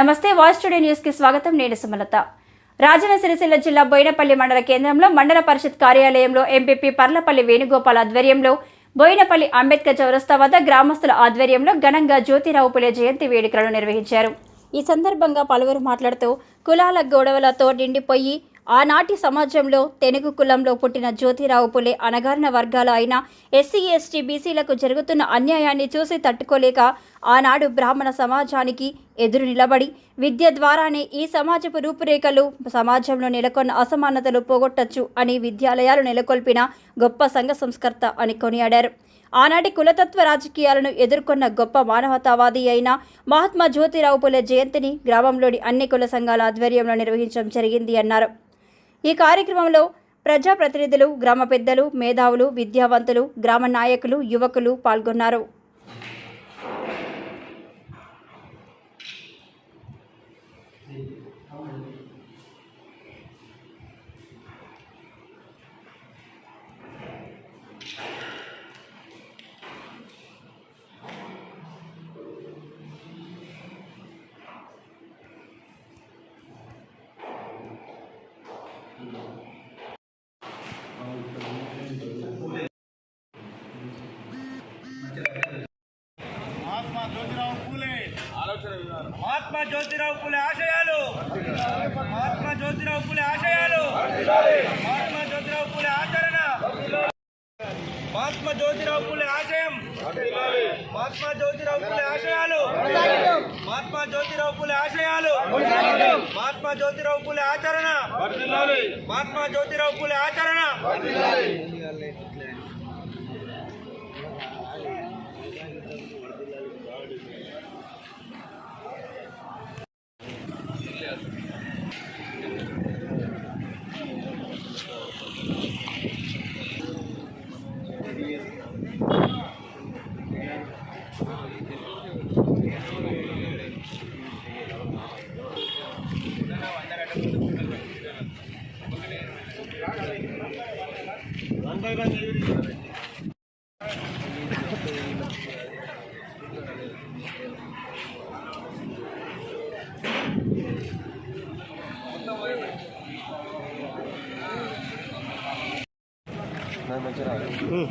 నమస్తే voice today న్యూస్కి స్వాగతం. నేను సుమలత. రాజన్న సిరిసిల్ల జిల్లా బోయినపల్లి మండల కేంద్రంలో మండల పరిషత్ కార్యాలయంలో ఎంపీపీ పర్లపల్లి వేణుగోపాల్ ఆధ్వర్యంలో బోయినపల్లి అంబేద్కర్ చౌరస్తా వద్ద గ్రామస్తుల ఆధ్వర్యంలో ఘనంగా జ్యోతిరావు పులే జయంతి వేడుకలను నిర్వహించారు. ఈ సందర్భంగా పలువురు మాట్లాడుతూ కులాల గొడవలతో నిండిపోయి ఆనాటి సమాజంలో తెనుగు కులంలో పుట్టిన జ్యోతిరావు పులే అనగారిన వర్గాలు అయిన ఎస్సీ ఎస్టీ బీసీలకు జరుగుతున్న అన్యాయాన్ని చూసి తట్టుకోలేక ఆనాడు బ్రాహ్మణ సమాజానికి ఎదురు నిలబడి విద్య ద్వారానే ఈ సమాజపు రూపురేఖలు సమాజంలో నెలకొన్న అసమానతలు పోగొట్టచ్చు అని విద్యాలయాలు నెలకొల్పిన గొప్ప సంఘ సంస్కర్త అని కొనియాడారు. ఆనాటి కులతత్వ రాజకీయాలను ఎదుర్కొన్న గొప్ప మానవతావాది అయిన మహాత్మా జ్యోతిరావు పులే జయంతిని గ్రామంలోని అన్ని కుల సంఘాల ఆధ్వర్యంలో నిర్వహించడం జరిగింది అన్నారు. ఈ కార్యక్రమంలో ప్రజాప్రతినిధులు గ్రామ పెద్దలు మేధావులు విద్యావంతులు గ్రామ నాయకులు యువకులు పాల్గొన్నారు. మహాత్మా జ్యోతిరావు పూలే. మహాత్మా జ్యోతిరావు పూలే ఆశయాలు. మహాత్మా జ్యోతిరావు పూలే ఆశయాలు. మహాత్మా జ్యోతిరావు పూలే ఆచరణ. మహాత్మా జ్యోతిరావు పూలే ఆశయం. మహాత్మా జ్యోతిరావు పూలే ఆశయాలు. మహాత్మా జ్యోతిరావు పూలే ఆశయాలు. మహాత్మా జ్యోతిరావు పూలే ఆచరణ. మహాత్మా జ్యోతిరావు పూలే ఆచరణ. நான் மச்சரா ம்.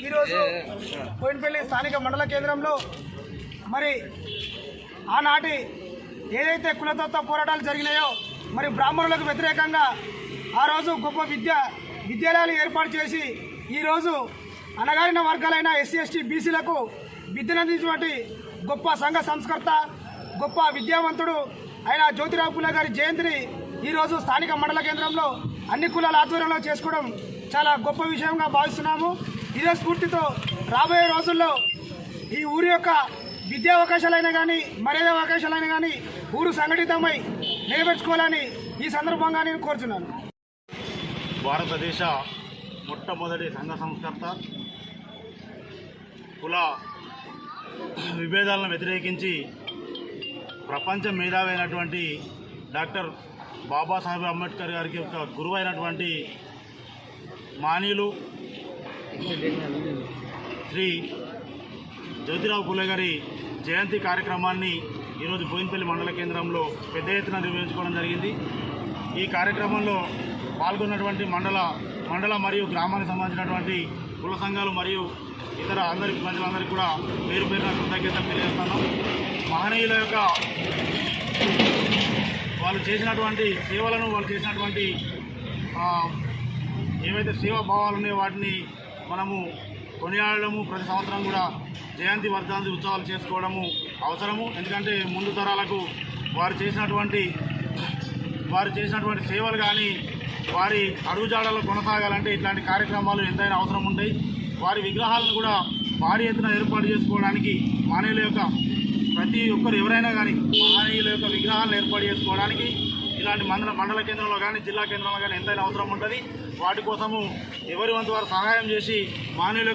ఈరోజు కోయినపల్లి స్థానిక మండల కేంద్రంలో మరి ఆనాటి ఏదైతే కులతత్వ పోరాటాలు జరిగినాయో మరి బ్రాహ్మణులకు వ్యతిరేకంగా ఆ రోజు గొప్ప విద్య విద్యాలయాలు ఏర్పాటు చేసి ఈరోజు అనగారిన వర్గాలైన ఎస్సీ ఎస్టీ బీసీలకు విద్యనందించినటువంటి గొప్ప సంఘ సంస్కర్త గొప్ప విద్యావంతుడు అయిన జ్యోతిరావు పుల్ల గారి జయంతిని ఈరోజు స్థానిక మండల కేంద్రంలో అన్ని కులాల ఆధ్వర్యంలో చేసుకోవడం చాలా గొప్ప విషయంగా భావిస్తున్నాము. ఇదే స్ఫూర్తితో రాబోయే రోజుల్లో ఈ ఊరి యొక్క విద్యా అవకాశాలైనా కానీ మర్యాద అవకాశాలైనా కానీ ఊరు సంఘటితమై నిలబెట్టుకోవాలని ఈ సందర్భంగా నేను కోరుతున్నాను భారతదేశ మొట్టమొదటి సంఘ సంస్కర్త కుల విభేదాలను వ్యతిరేకించి ప్రపంచ మేధావైనటువంటి డాక్టర్ బాబాసాహెబ్ అంబేద్కర్ గారికి ఒక గురువు అయినటువంటి మానీయులు శ్రీ జ్యోతిరావు పులే గారి జయంతి కార్యక్రమాన్ని ఈరోజు బోయినపల్లి మండల కేంద్రంలో పెద్ద ఎత్తున నిర్వహించుకోవడం జరిగింది. ఈ కార్యక్రమంలో పాల్గొన్నటువంటి మండల మండల మరియు గ్రామానికి సంబంధించినటువంటి కుల సంఘాలు మరియు ఇతర అందరి ప్రజలందరికీ కూడా పేరు పేరున కృతజ్ఞతలు తెలియజేస్తున్నాం. మహనీయుల యొక్క వాళ్ళు చేసినటువంటి సేవలను వాళ్ళు చేసినటువంటి ఏవైతే సేవా భావాలు ఉన్నాయో వాటిని మనము కొనియాడము ప్రతి సంవత్సరం కూడా జయంతి వర్ధంతి ఉత్సవాలు చేసుకోవడము అవసరము. ఎందుకంటే ముందు తరాలకు వారు చేసినటువంటి వారు చేసినటువంటి సేవలు కానీ వారి అడుగుజాడలు కొనసాగాలంటే ఇట్లాంటి కార్యక్రమాలు ఎంతైనా అవసరం ఉంటాయి. వారి విగ్రహాలను కూడా భారీ ఎత్తున ఏర్పాటు చేసుకోవడానికి మానవుల యొక్క ప్రతి ఒక్కరు ఎవరైనా కానీ మహనీయుల యొక్క విగ్రహాలను ఏర్పాటు చేసుకోవడానికి ఇలాంటి మండల మండల కేంద్రంలో కానీ జిల్లా కేంద్రంలో కానీ ఎంతైనా అవసరం ఉంటుంది. వాటి కోసము ఎవరి వంతు వారు సహాయం చేసి మానవుల